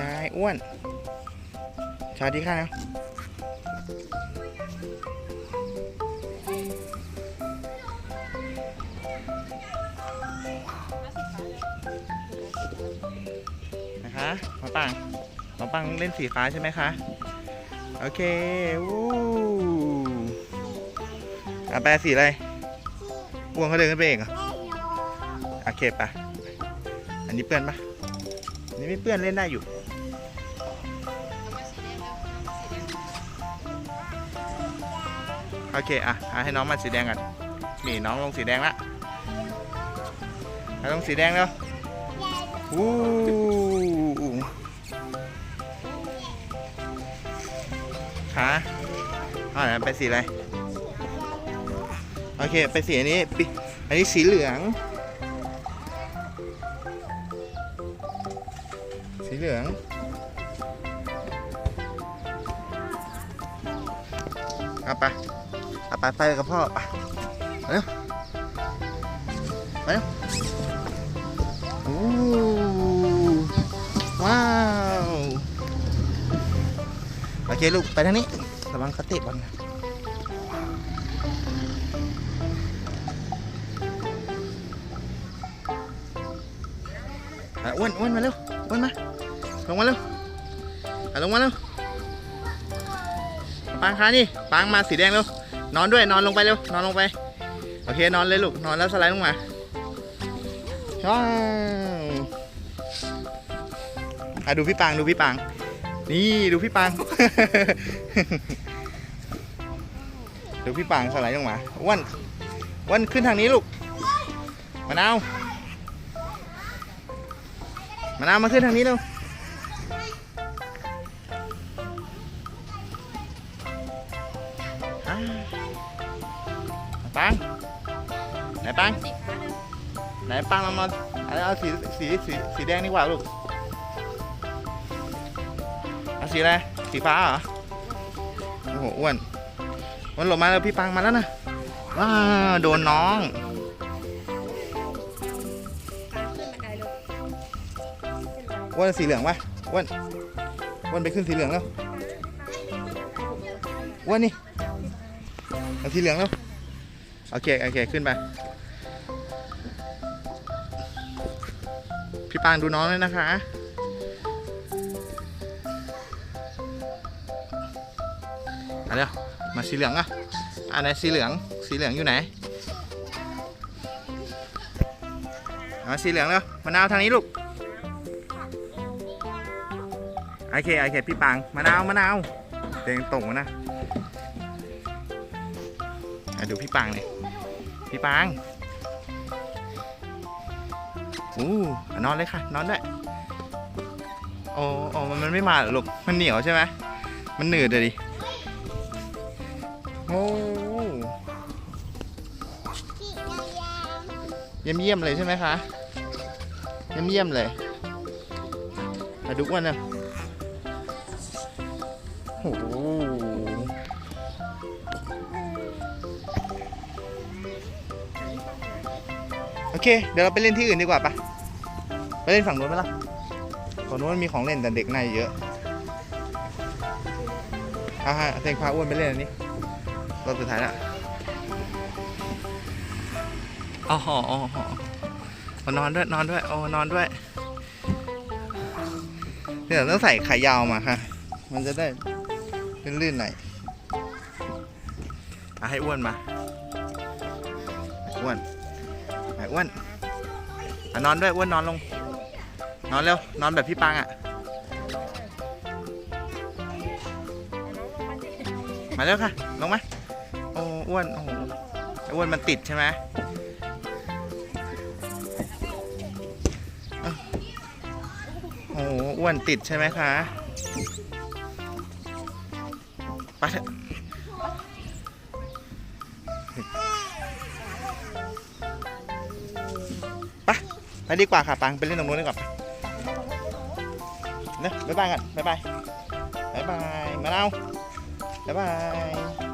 ยายอ้วนสวัสดีค่ะนะนะคะหมาปังหมาปังเล่นสีฟ้าใช่ไหมคะ โอเค วู้อะแปลสีอะไรอ้วงเขาเดินขึ้นไปเองเหรอโอเคปะอันนี้เปื้อนปะอันนี้ไม่เปื้อนเล่นได้อยู่ โอเคอะให้น้องมาสีแดงกันนี่น้องลงสีแดงละเอาลงสีแดงแล้ววู้ขาอ่าไปสีอะไรโอเคไปสีอันนี้อันนี้สีเหลือง สีเหลืองเอาไป อาไปไปกับพ่อไปเร็วมาเร็วโอ้ว้าวโอเคลูกไปทางนี้ระวังเขาเตะบอลนะอ้วนอ้วนมาเร็วอ้วนมาลงมาเร็วลงมาเร็วปางคะนี่ปางมาสีแดงเร็ว นอนด้วยนอนลงไปเร็วนอนลงไป โอเคนอนเลยลูกนอนแล้วสไลด์ลงมาว้าวอะดูพี่ปางดูพี่ปาง นี่ดูพี่ปาง ดูพี่ปางสไลด์ลงมาวันวันขึ้นทางนี้ลูกมะนาวมะนาวมาขึ้นทางนี้เร็ว ปัง ไหนปัง ไหนปังลองนอนเอาเอาสีสีสีสีแดงดีกว่าลูกเอาสีอะไร สีฟ้าเหรอ โอ้โหอ้วนอ้วนหลบมาแล้วพี่ปังมาแล้วนะ ว้าโดนน้องขึ้นบันไดเลยอ้วนสีเหลืองปะอ้วนอ้วนไปขึ้นสีเหลืองแล้วอ้วนนี่สีเหลืองแล้ว โอเค โอเค ขึ้นไป พี่ปางดูน้องเลยนะคะเอาเร็วมาสีเหลืองอะ อันไหนสีเหลือง สีเหลืองอยู่ไหนมาสีเหลืองเร็วมะนาวทางนี้ลูก โอเค โอเค พี่ปังมะนาว มะนาวเตียงตรงนะ อะดูพี่ปังเลยพี่ปังอู้นอนเลยค่ะ นอนได้โอ้โอ้มันมันไม่มาหรอลูก มันเหนียวใช่ไหมมันหนืดเลยดิโอ้เยี่ยมเยี่ยมเลยใช่ไหมคะ เยี่ยมเยี่ยมเลยมาดูอ้วนนะโอ้ โอเค เดี๋ยวเราไปเล่นที่อื่นดีกว่าปะไปเล่นฝั่งนู้นไหมล่ะฝั่งนู้นมันมีของเล่นแต่เด็กในเยอะอ่าฮะเต็งพาอ้วนไปเล่นอันนี้รอบสุดท้ายละอ๋ออ๋ออ๋ออ๋อนอนด้วยนอนด้วยโอ้นอนด้วยเดี๋ยวต้องใส่ขายาวมาค่ะ มันจะได้ลื่นๆหน่อยอะให้อ้วนมาอ้วน ไอ้อ้วนอะนอนด้วยอ้วนนอนลง นอนเร็ว นอนแบบพี่ปังอะ มาเร็วค่ะ ลงมาโอ้อ้วน โอ้โหไอ้อ้วนมันติดใช่ไหมโอ้โหอ้วนติดใช่ไหมคะ ไปเถอะ ไปดีกว่าค่ะปังไปเล่นตรงนู้นดีกว่าเนอะบ๊ายบายกันบ๊ายบายบ๊ายบายมาเอาบ๊ายบาย